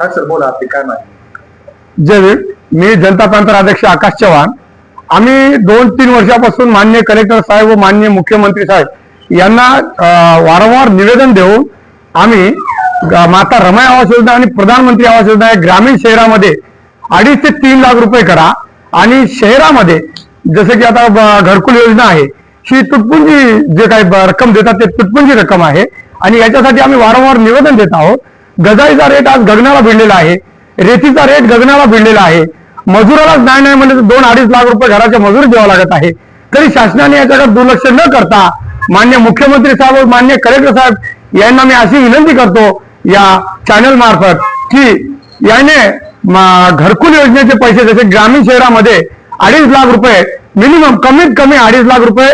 हा सर बोला आपली काय माहिती जय मी जनता प्रांत अध्यक्ष आकाश चव्हाण. आम्ही दोन तीन वर्षापासून मान्य कलेक्टर साहेब व मान्य मुख्यमंत्री साहेब यांना वारंवार निवेदन देऊन आम्ही माता रमाई आवास योजना आणि प्रधानमंत्री आवास योजना या ग्रामीण शहरामध्ये अडीच ते तीन लाख रुपये करा आणि शहरामध्ये जसं की आता घरकुल योजना आहे ही तुटपुंजी जे काही रक्कम देतात ते तुटपुंजी रक्कम आहे आणि याच्यासाठी आम्ही वारंवार निवेदन देत आहोत. गजाईचा रेट आज गगनाला भिडलेला आहे. रेतीचा रेट गगनाला भिडलेला आहे. मजुरालाच नाही नाही म्हणलं तर दोन अडीच लाख रुपये घराच्या मजुरी द्यावा लागत आहे. तरी शासनाने याच्याकडे दुर्लक्ष न करता मान्य मुख्यमंत्री साहेब मान्य कलेक्टर साहेब यांना मी अशी विनंती करतो या चॅनल मार्फत की याने घरकुल योजनेचे पैसे जसे ग्रामीण शहरामध्ये अडीच लाख रुपये मिनिमम कमीत कमी अडीच लाख रुपये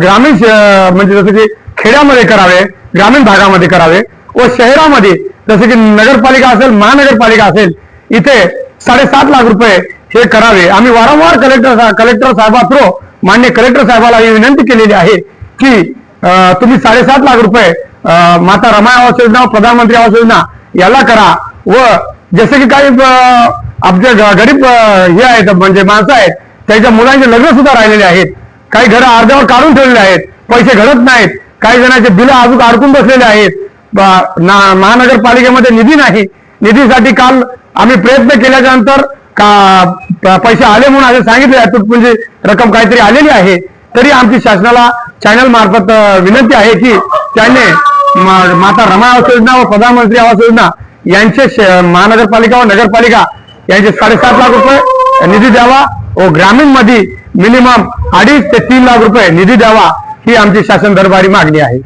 ग्रामीण म्हणजे जसं की खेड्यामध्ये करावे ग्रामीण भागामध्ये करावे व शहरामध्ये जसं की नगरपालिका असेल महानगरपालिका असेल इथे साडेसात लाख रुपये हे करावे. आम्ही वारंवार कलेक्टर कलेक्टर साहेबा थ्रो मान्य कलेक्टर साहेबाला ही विनंती केलेली आहे की तुम्ही साडेसात लाख रुपये माता रमाय आवास योजना प्रधानमंत्री आवास योजना याला करा. व जसे की काही अं, आमचे गरीब हे आहेत म्हणजे माणसं आहेत त्याच्या मुलांचे लग्न सुद्धा राहिलेले आहेत. काही घरं अर्ध्यावर काढून ठेवलेले आहेत. पैसे घडत नाहीत. काही जणांचे बिलं अजून अडकून बसलेले आहेत. महानगरपालिकेमध्ये निधी नाही. निधीसाठी काल आम्ही प्रयत्न केल्याच्यानंतर का पैसे आले म्हणून असे सांगितले. म्हणजे तुटपुंजी रक्कम काहीतरी आलेली आहे. तरी आमची शासनाला चॅनल मार्फत विनंती आहे की त्याने माता रमा आवास योजना व प्रधानमंत्री आवास योजना यांचे महानगरपालिका व नगरपालिका यांचे साडेसात लाख रुपये निधी द्यावा व ग्रामीणमध्ये मिनिमम अडीच ते तीन लाख रुपये निधी द्यावा ही आमची शासन दरबारी मागणी आहे.